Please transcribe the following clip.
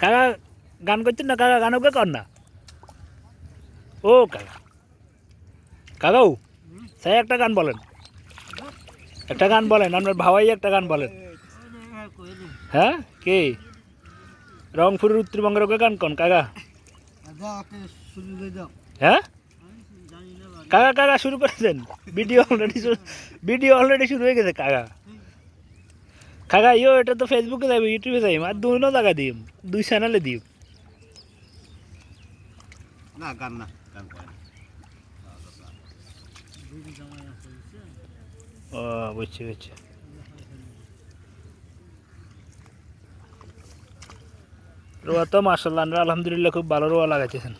কাকা গান করছেন না? কারা গান ওকে কর না? ও কাকা কাকাও স্যার একটা গান বলেন। একটা গান বলেন আপনার ভাবাই একটা গান বলেন। হ্যাঁ? কে? রংপুরের উত্তরবঙ্গের ওকে গান কন কাকা। হ্যাঁ? কাকা কাকা শুরু করে দেন। ভিডিও অলরেডি ভিডিও অলরেডি শুরু হয়ে গেছে কাকা। কাকা ইয়ো এটা তো ফেসবুকে যাবে ইউটিউবে যাই আর দুই জায়গা দিম দুই চ্যানেলে দিম। না গান না গান ও বুঝছি বুঝছি। রোয়া তো মার্শাল্লাহ আলহামদুলিল্লাহ খুব ভালো রোয়া লাগাইতেছেন।